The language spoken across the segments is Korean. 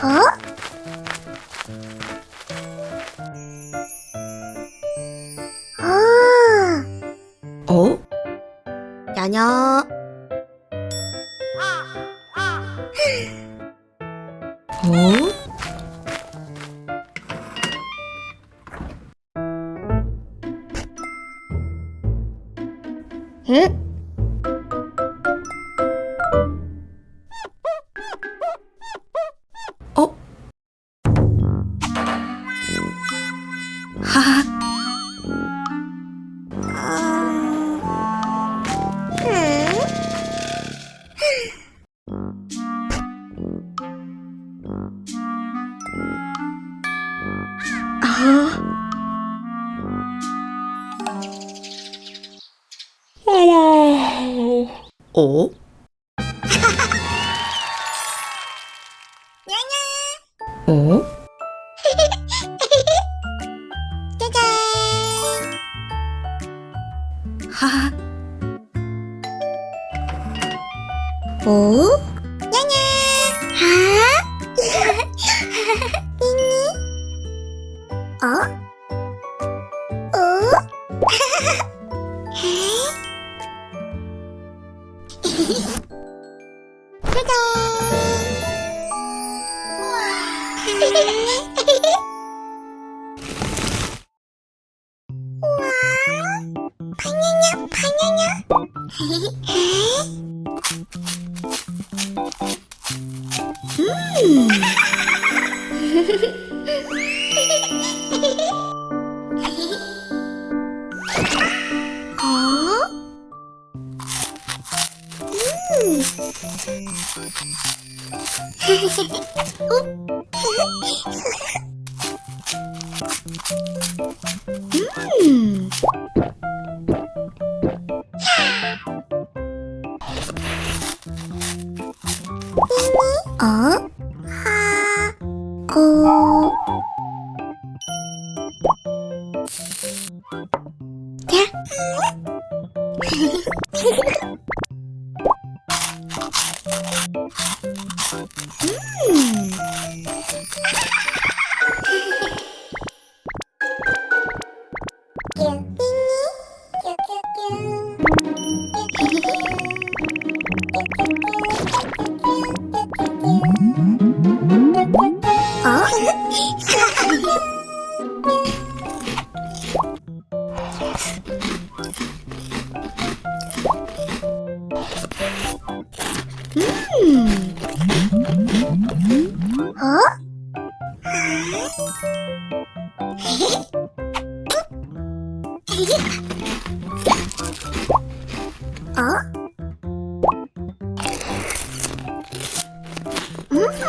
어? 아, 어? 야냐. 어? 응? 어? 어? 짜잔. 하하, 오? 야냐. 하? 니 어? 어? 짜잔. 바냐냐, 바냐냐. 어? 음. 어? 하, 오. 자. 어?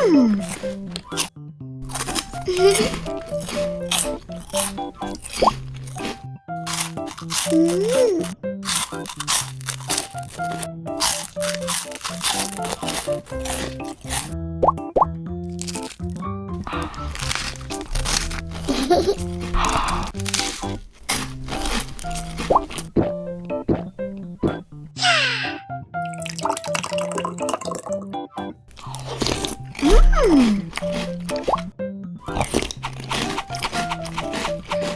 음. 음. 어?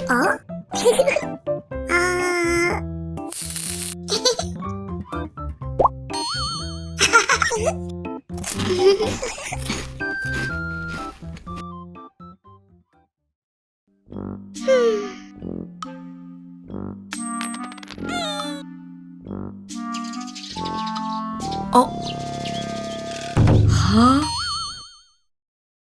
아. 어? 하?